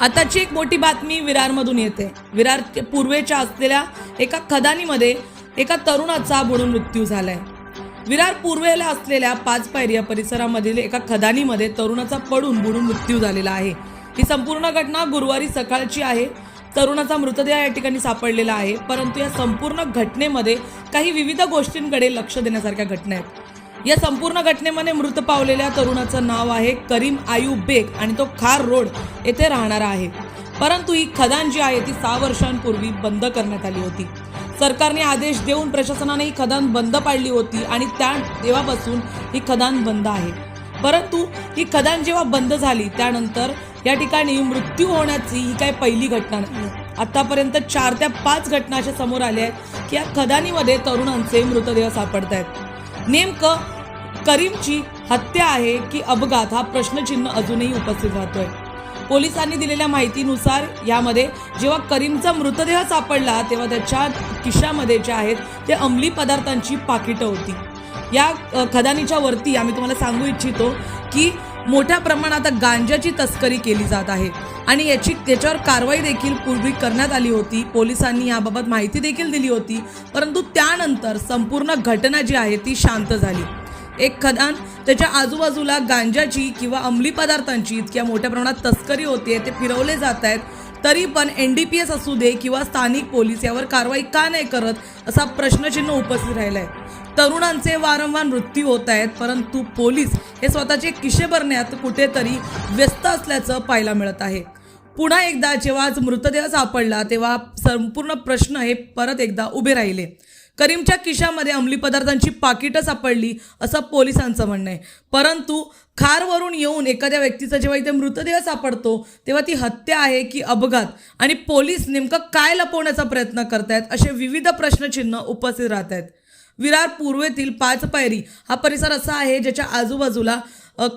आताची एक मोठी बातमी विरारमधून येते. विरार पूर्वेच्या असलेल्या एका खदानीमध्ये एका तरुणाचा बुडून मृत्यू झालाय. विरार पूर्वेला असलेल्या पाच पायरी या परिसरामधील एका खदानीमध्ये तरुणाचा पडून बुडून मृत्यू झालेला आहे. ही संपूर्ण घटना गुरुवारी सकाळची आहे. तरुणाचा मृतदेह या ठिकाणी सापडलेला आहे परंतु या संपूर्ण घटनेमध्ये काही विविध गोष्टींकडे लक्ष देण्यासारख्या घटना आहेत. या संपूर्ण घटनेमध्ये मृत पावलेल्या तरुणाचं नाव आहे करीम आयू बेग आणि तो खार रोड येथे राहणारा आहे. परंतु ही खदान जी आहे ती सहा वर्षांपूर्वी बंद करण्यात आली होती. सरकारने आदेश देऊन प्रशासनाने ही खदान बंद पाडली होती आणि त्या तेव्हापासून ही खदान बंद आहे. परंतु ही खदान जेव्हा बंद झाली त्यानंतर या ठिकाणी मृत्यू होण्याची ही काही पहिली घटना नाही. आतापर्यंत चार त्या पाच घटना अशा समोर आल्या आहेत की या खदानीमध्ये तरुणांचे मृतदेह सापडत आहेत नेमकं करीमची हत्या आहे की अपघात हा प्रश्नचिन्ह अजूनही उपस्थित राहतोय. पोलिसांनी दिलेल्या माहितीनुसार यामध्ये जेव्हा करीमचा मृतदेह सापडला तेव्हा त्याच्या खिशामध्ये जे आहेत ते अंमली पदार्थांची पाकिटं होती. या खदानीच्या वरती आम्ही तुम्हाला सांगू इच्छितो की मोठ्या प्रमाणात गांजाची तस्करी केली जात आहे. आणि याची त्याच्यावर कारवाई देखील पूर्वी करण्यात आली होती. पोलिसांनी याबाबत माहिती देखील दिली होती. परंतु त्यानंतर संपूर्ण घटना जी आहे ती शांत झाली. एक खदान. त्याच्या आजूबाजूला गांजाची किंवा अंमली पदार्थांची इतक्या मोठ्या प्रमाणात तस्करी होते ते फिरवले जात आहेत तरी पण एन डी पी एस असू दे किंवा स्थानिक पोलीस यावर कारवाई का नाही करत असा प्रश्नचिन्ह उपस्थित राहिला आहे तरुणांचे वारंवार मृत्यू होत आहेत परंतु पोलीस हे स्वतःचे किशे भरण्यात कुठेतरी व्यस्त असल्याचं पाहायला मिळत आहे. पुन्हा एकदा जेव्हा आज मृतदेह सापडला तेव्हा संपूर्ण प्रश्न हे परत एकदा उभे राहिले. करीमच्या खिशामध्ये अंमली पदार्थांची पाकिटं सापडली असं पोलिसांचं म्हणणं आहे. परंतु खारवरून येऊन एखाद्या व्यक्तीचा जेव्हा इथे मृतदेह सापडतो तेव्हा ती हत्या आहे की अपघात? आणि पोलीस नेमकं काय लपवण्याचा प्रयत्न करतायत असे विविध प्रश्नचिन्ह उपस्थित राहत आहेत विरार पूर्वेतील पाच पायरी हा परिसर असा आहे ज्याच्या आजूबाजूला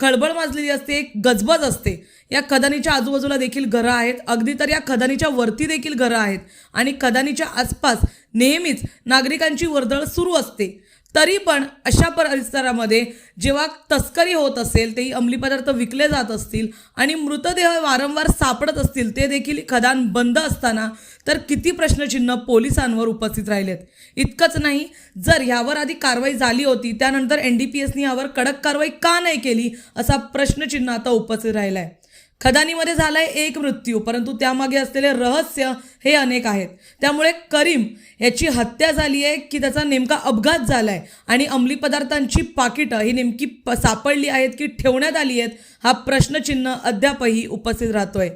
खळबळ माजलेली असते एक गजबज असते. या खदानीच्या आजूबाजूला देखील घरं आहेत. अगदी तर या खदानीच्या वरती देखील घरं आहेत. आणि खदानीच्या आसपास नेहमीच नागरिकांची वर्दळ सुरू असते. तरी पण अशा परिसरामध्ये जेव्हा तस्करी होत असेल तेही अंमली पदार्थ विकले जात असतील आणि मृतदेह वारंवार सापडत असतील ते देखील खदान बंद असताना तर किती प्रश्नचिन्ह पोलिसांवर उपस्थित राहिलेत. इतकंच नाही जर यावर आधी कारवाई झाली होती त्यानंतर एन डी पी एसनी यावर कडक कारवाई का नाही केली असा प्रश्नचिन्ह आता उपस्थित राहिला आहे खदानीमध्ये झालाय एक मृत्यू परंतु त्यामागे असलेले रहस्य हे अनेक आहेत. त्यामुळे करीम याची हत्या झाली आहे की त्याचा नेमका अपघात झालाय आणि अंमली पदार्थांची पाकिटं ही नेमकी प- सापडली आहेत की ठेवण्यात आली आहेत हा प्रश्नचिन्ह अद्यापही उपस्थित राहतोय.